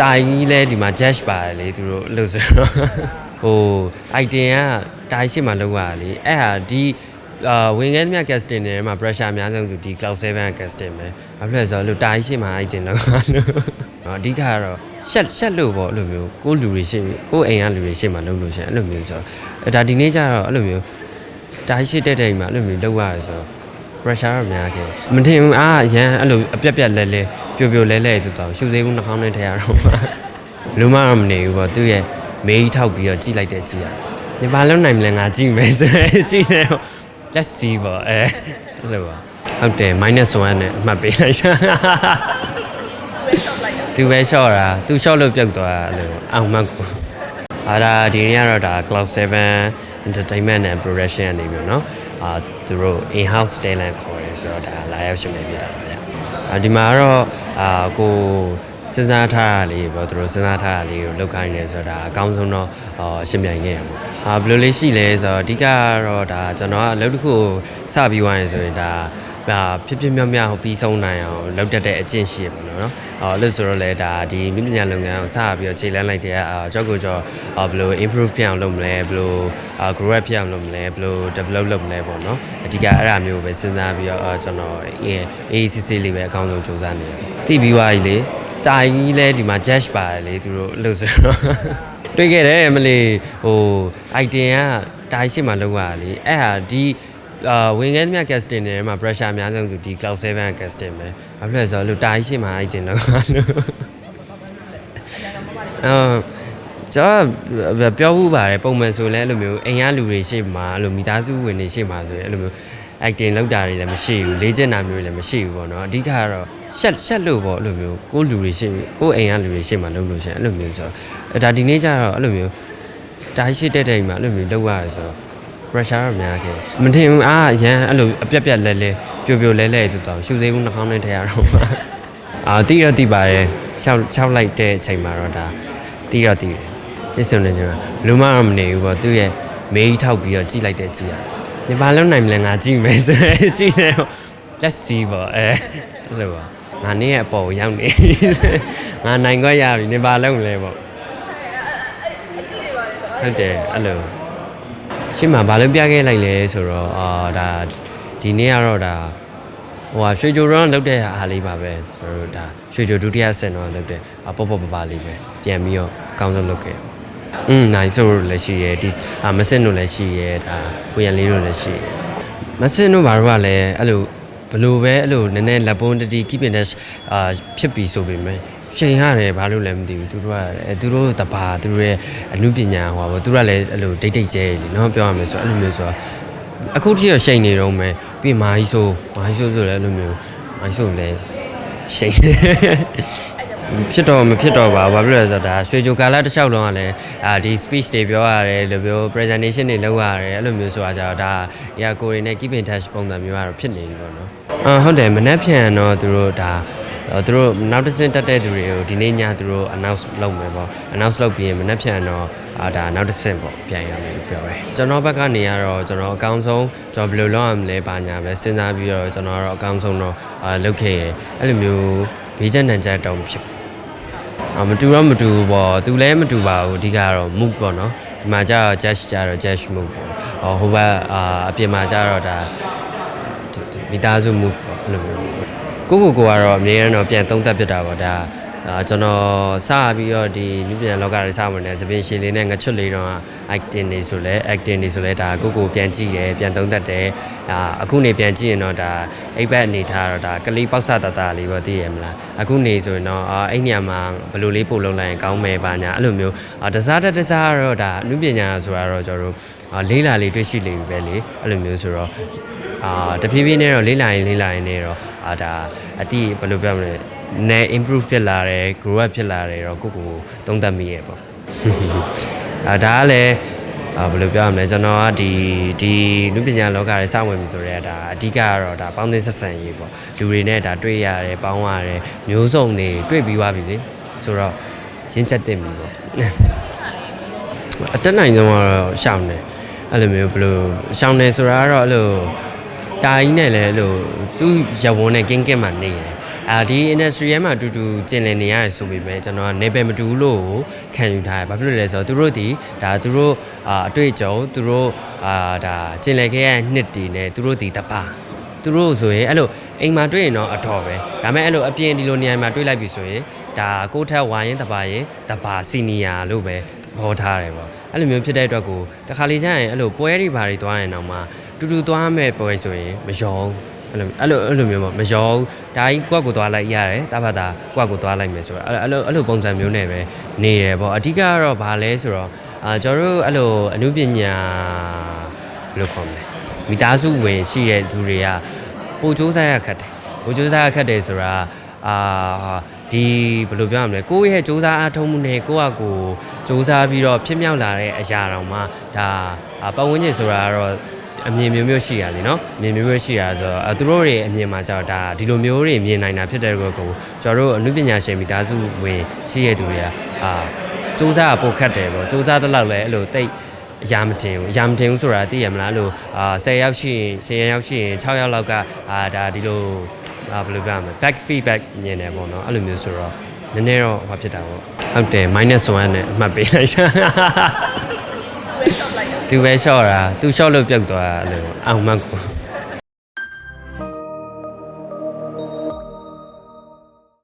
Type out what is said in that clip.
တာကြီးလဲဒီမှာ judge ပါတယ်လေသူတို့လို့ဆိုတော့ဟို item ကတာကြီးရှိမှလောက်ရလေအဲ့ဟာဒီအာဝင်ခဲ့သမျှ casting တွေမှာ pressure အများဆုံးဆိုဒီ cloud 7 casting ပဲဘာဖြစ်လဲဆိုတော့လို့တာကြီးရှိမှ item လောက်ရလို့အဓိကကတော့ရှက်ရှက်လို့ပေါ့အဲ့လိုမျိုးကိုယ်လူတွေရှိကိုယ်အိမ်ကလူတွေရှိမှလုပ်လို့ရှိရင်အဲ့လိုမျိုးဆိုတော့အဲ့ဒါဒီနေ့ကျတော့အဲ့လိုမျိုးတာကြီးရှိတဲ့တဲ့အိမ်မှာအဲ့လိုမျိုးလောက်ရတယ်ဆိုတော့ pressure တော့များခဲ့မထင်ဘူးအာရန်အဲ့လိုအပြက်ပြက်လဲလဲ ပြိုပြိုလဲလဲဖြစ်သွားရှူသေးဘူးနှာခေါင်းနဲ့ထည့်ရတော့မှလူမတော့မနေဘူးပေါ့သူ့ရဲ့မေးထောက်ပြီးတော့ကြိလိုက်တဲ့ကြည့်ရဒီဘာလုံးနိုင်မလဲငါကြည့်မယ်ဆိုရဲကြည့်နေတော့ let's see ပေါ့အဲအဲ့လိုပါဟုတ်တယ် -1 နဲ့အမှတ်ပေးလိုက်တာသူပဲ short တာသူ short လို့ပြုတ်သွားတာအဲ့လိုအောင်မှတ်ကိုအာဒါဒီနေ့ကတော့ဒါ Cloud 7 Entertainment and Production အနေပြီးတော့เนาะအာသူတို့ in house talent ခေါ်တယ်ဆိုတော့ဒါလာရောက်ရှင်နေပြတာပါဗျာအာ ါ ဒီမှာကတော့အာကိုစဉ်းစားထားတာလေးပေါ့သူတို့စဉ်းစားထားတာလေးကိုလောက်ခိုင်းနေဆိုတော့ဒါအကောင်းဆုံးတော့အာရှင်းပြိုင်ခဲ့ရပေါ့အာဘယ်လိုလေးရှိလဲဆိုတော့အဓိကကတော့ဒါကျွန်တော်ကအလုပ်တစ်ခုကိုစပြီးသွားရင်ဆိုရင်ဒါ ဒါဖြစ်ဖြစ်မြောက်မြောက်ပြီးဆုံးနိုင်အောင်လောက်တတ်တဲ့အကျင့်ရှိရပါတော့နော်။အော်လို့ဆိုတော့လေဒါဒီမိပညာလုပ်ငန်းကိုစပြီးတော့ခြေလှမ်းလိုက်တဲ့အာကြောက်ကိုကြောဘယ်လို improve ပြန်အောင်လုပ်မလဲဘယ်လို grow up ပြန်အောင်လုပ်မလဲဘယ်လို develop လုပ်မလဲပေါ့နော်။အဓိကအဲ့ဒါမျိုးပဲစဉ်းစားပြီးတော့ကျွန်တော် AACC လေးပဲအကောင်းဆုံးစူးစမ်းနေတယ်။သိပြီးသွားပြီလေ။တာကြီးလဲဒီမှာ judge ပါတယ်လေသူတို့လို့ဆိုတော့တွေ့ခဲ့တယ်မလေးဟို item ကတာကြီးရှိမှလောက်ရလေ။အဲ့ဟာဒီ အာဝင်ခဲ့သမျှ casting တွေမှာ pressure အများဆုံးဆိုဒီ cloud 7 casting ပဲဘာဖြစ်လဲဆိုတော့လူတာကြီးရှိမှ item လောက်ရလို့အာကျွန်တော်ပြောဘူးပါတယ်ပုံမှန်ဆိုလဲအဲ့လိုမျိုးအိမ်ကလူတွေရှိမှအဲ့လိုမိသားစုဝင်တွေရှိမှဆိုရင်အဲ့လိုမျိုး acting လောက်တာတွေလည်းမရှိဘူးလေ့ကျင့်တာမျိုးတွေလည်းမရှိဘူးပေါ့နော်အဓိကကတော့ရှက်ရှက်လို့ပေါ့အဲ့လိုမျိုးကိုယ်လူတွေရှိကိုယ်အိမ်ကလူတွေရှိမှလုပ်လို့ရှိရင်အဲ့လိုမျိုးဆိုတော့အဲ့ဒါဒီနေ့ကျတော့အဲ့လိုမျိုးတာရှိတဲ့တဲ့အိမ်မှာအဲ့လိုမျိုးလောက်ရတယ်ဆိုတော့ pressure တော့များခဲ့မထင်ဘူးအာရန်အဲ့လိုအပြက်ပြက်လဲလဲပြိုပြိုလဲလဲဖြစ်သွားရှူသေးဘူးနှာခေါင်းနဲ့ထည့်ရတော့မှအာတိရတိပါရဲ့ရှောက်ရှောက်လိုက်တဲ့အချိန်မှာတော့ဒါတိရတိပြည့်စုံနေကြမှာလူမတော့မနေဘူးပေါ့သူ့ရဲ့မေးထောက်ပြီးတော့ကြိလိုက်တဲ့ကြည့်ရဒီဘာလုံးနိုင်မလဲငါကြည့်မယ်ဆိုရဲကြည့်နေတော့ let's see ပေါ့အဲအဲ့လိုပါငါနေ့ရဲ့အပေါ်ကိုရောက်နေငါနိုင်ခွက်ရပြီနေဘာလုံးလဲပေါ့ဟုတ်တယ်အဲ့လို ရှင်းမှာဘာလို့ပြခဲ့လိုက်လဲဆိုတော့အာဒါဒီနေ့ကတော့ဒါဟိုဟာရွှေကြိုရောလောက်တဲ့အားလေးပါပဲဆိုတော့ဒါရွှေကြိုဒုတိယဆင်တော့လောက်တဲ့အာပေါ့ပေါ့ပပလေးပဲပြန်ပြီးတော့အကောင်းဆုံးလုပ်ခဲ့อืมနိုင်ဆိုလို့လည်းရှိရဲဒီအာမစင်တို့လည်းရှိရဲဒါကိုရန်လေးတို့လည်းရှိရဲမစင်တို့ဘာလို့ကလည်းအဲ့လိုဘလို့ပဲအဲ့လိုနည်းနည်းလက်ပွန်းတတီ keep in touch အာဖြစ်ပြီးဆိုပေမဲ့ ရှင်ရတယ်ဘာလို့လဲမသိဘူးသူတို့ကအဲသူတို့တဘာသူတို့ရဲ့အမှုပညာဟောပါသူတို့ကလည်းအဲ့လိုတိတ်တိတ်ကျဲလေနော်ပြောရမယ်ဆိုအဲ့လိုမျိုးဆိုတော့အခုထိတော့ရှိန်နေတော့မယ်ပြီးမာကြီးဆိုမာကြီးဆိုဆိုလည်းအဲ့လိုမျိုးမာကြီးဆိုလည်းရှိန်ဖြစ်တော့မဖြစ်တော့ပါဘာဖြစ်လဲဆိုတော့ဒါရွှေကြိုကာလတစ်လျှောက်လုံးကလည်းအာဒီ speech တွေပြောရတယ်လို့ပြော presentation တွေလုပ်ရတယ်အဲ့လိုမျိုးဆိုတာကြတော့ဒါညာကိုရီနဲ့ keep in touch ပုံစံမျိုးကတော့ဖြစ်နေပြီပေါ့နော်အာဟုတ်တယ်မနှက်ဖြန်တော့သူတို့ဒါ သူတို့နောက်တစ်ဆင့်တက်တဲ့သူတွေကိုဒီနေ့ညသူတို့ announce လုပ်မယ်ပေါ့ announce လုပ်ပြီးရင်မနေ့ဖြန်တော့အာဒါနောက်တစ်ဆင့်ပေါ့ပြန်ရမယ်လို့ပြောတယ်ကျွန်တော်ဘက်ကနေကတော့ကျွန်တော်အကောင်းဆုံးကျွန်တော်ဘယ်လိုလုပ်ရမလဲပါညာပဲစဉ်းစားပြီးတော့ကျွန်တော်ကတော့အကောင်းဆုံးတော့အာလုပ်ခဲ့ရအဲ့လိုမျိုးဘေးချက်နံချက်တောင်ဖြစ်အာမတူတော့မတူဘူးပေါ့သူလည်းမတူပါဘူးအဓိကတော့ move ပေါ့နော်ဒီမှာကျတော့ judge ကျတော့ judge move ပေါ့ဟောဟိုဘက်အာအပြင်မှာကျတော့ဒါမိသားစု move ပေါ့အဲ့လိုမျိုး ကိုကိုကိုကတော့အမြဲတမ်းတော့ပြန်သုံးသပ်ပြတာပေါ့ဒါအာကျွန်တော်စပြီးတော့ဒီလူပြန်လောကတွေစဝင်နေသပင်ရှင်လေးနဲ့ငချွတ်လေးတော့ acting နေဆိုလဲ acting နေဆိုလဲဒါကိုကိုပြန်ကြည့်တယ်ပြန်သုံးသပ်တယ်အာအခုနေပြန်ကြည့်ရင်တော့ဒါအိပ်ဘက်အနေထားတော့ဒါကလေးပေါက်ဆတတလေးပေါ့သိရမလားအခုနေဆိုရင်တော့အာအဲ့ညမှာဘယ်လိုလေးပို့လုံးလိုက်ရင်ကောင်းမယ်ပါညာအဲ့လိုမျိုးအာတစားတက်တစားကတော့ဒါအနုပညာဆိုတာတော့ကျွန်တော်တို့အာလေးလာလေးတွေ့ရှိလေပြီပဲလေအဲ့လိုမျိုးဆိုတော့အာတဖြည်းဖြည်းနဲ့တော့လေးလာရင်လေးလာရင်နဲ့တော့ အာဒါအတိဘယ်လိုပြောမလဲနဲ improve ဖြစ်လာတယ် grow up ဖြစ်လာတယ်တော့ကိုကိုကိုသုံးသပ်မိရဲ့ပေါ့အာဒါကလည်းအာဘယ်လိုပြောရမလဲကျွန်တော်ကဒီဒီလူပညာလောကတွေစဝင်ပြီဆိုတော့ဒါအဓိကကတော့ဒါပေါင်းသင်းဆက်ဆံရေးပေါ့လူတွေနဲ့ဒါတွေ့ရတယ်ပေါင်းရတယ်မျိုးစုံတွေတွေ့ပြီးသွားပြီလေဆိုတော့ရင်းချက်တင်ပြီပေါ့အတက်နိုင်ဆုံးကတော့ရှောင်းတယ်အဲ့လိုမျိုးဘယ်လိုရှောင်းတယ်ဆိုတာကတော့အဲ့လို တာကြီးနဲ့လည်းအဲ့လိုသူ့ရဝန်းနဲ့ကင်းကင်းမှနေတယ်အာဒီ industry ထဲမှာအတူတူကျင်လည်နေရတယ်ဆိုပေမဲ့ကျွန်တော်ကနေပယ်မတူဘူးလို့ခံယူထားတယ်ဘာဖြစ်လို့လဲဆိုတော့သူတို့ဒီဒါသူတို့အာအတွေ့အကြုံသူတို့အာဒါကျင်လည်ခဲ့တဲ့နှစ်တည်နဲ့သူတို့ဒီတပါသူတို့ဆိုရင်အဲ့လိုအိမ်မှာတွေ့ရင်တော့အထော်ပဲဒါပေမဲ့အဲ့လိုအပြင်ဒီလိုနေရာမှာတွေ့လိုက်ပြီဆိုရင်ဒါကိုယ့်ထက်ဝါရင်တပါရင်တပါစီနီယာလို့ပဲဘောထားတယ်ပေါ့အဲ့လိုမျိုးဖြစ်တဲ့အတွက်ကိုတခါလေကျရင်အဲ့လိုပွဲတွေဘာတွေသွားရင်တော့မှ တူတူသွားမဲ့ပွဲဆိုရင်မယုံအဲ့လိုအဲ့လိုအဲ့လိုမျိုးပေါ့မရောဘူးဒါကြီးကိုယ့်ကိုယ်သွားလိုက်ရတယ်တာဖတ်တာကိုယ့်ကိုယ်သွားလိုက်မယ်ဆိုတော့အဲ့လိုအဲ့လိုပုံစံမျိုးနဲ့ပဲနေတယ်ပေါ့အဓိကကတော့ဘာလဲဆိုတော့အာကျွန်တော်တို့အဲ့လိုအမှုပညာဘယ်လိုခေါ်မလဲမိသားစုဝင်ရှိတဲ့သူတွေကပို့စူးစမ်းရခက်တယ်ပို့စူးစမ်းရခက်တယ်ဆိုတာအာဒီဘယ်လိုပြောရမလဲကိုယ့်ရဲ့စူးစမ်းအားထုတ်မှုနဲ့ကိုယ့်အကိုစူးစမ်းပြီးတော့ဖြစ်မြောက်လာတဲ့အရာတော်မှာဒါအာပတ်ဝန်းကျင်ဆိုတာကတော့ အမြင်မျိုးမျိုးရှိရလေနော်အမြင်မျိုးမျိုးရှိရဆိုတော့အဲသူတို့တွေအမြင်မှာကြောက်ဒါဒီလိုမျိုးတွေမြင်နိုင်တာဖြစ်တဲ့ကောကိုကျွန်တော်တို့အနုပညာရှင်မိသားစုဝင်ရှိရတဲ့သူတွေကအာစူးစမ်းပို့ခတ်တယ်ပေါ့စူးစမ်းတဲ့လောက်လဲအဲ့လိုတိတ်အရာမတင်ဘူးအရာမတင်ဘူးဆိုတာသိရမလားအဲ့လိုအာ10ရောက်ရှိရင်10ရောက်ရှိရင်6ရောက်လောက်ကအာဒါဒီလိုအာဘယ်လိုပြောမလဲ back feedback မြင်တယ်ပေါ့နော်အဲ့လိုမျိုးဆိုတော့နည်းနည်းတော့ဟောဖြစ်တာပေါ့ဟုတ်တယ် -1 နဲ့အမှတ်ပေးလိုက်တာသူပဲ shop လိုက်တာ သူပဲ short တာသူ short လို့ပြုတ်သွားတာအဲ့လိုအောင်မှတ်ကို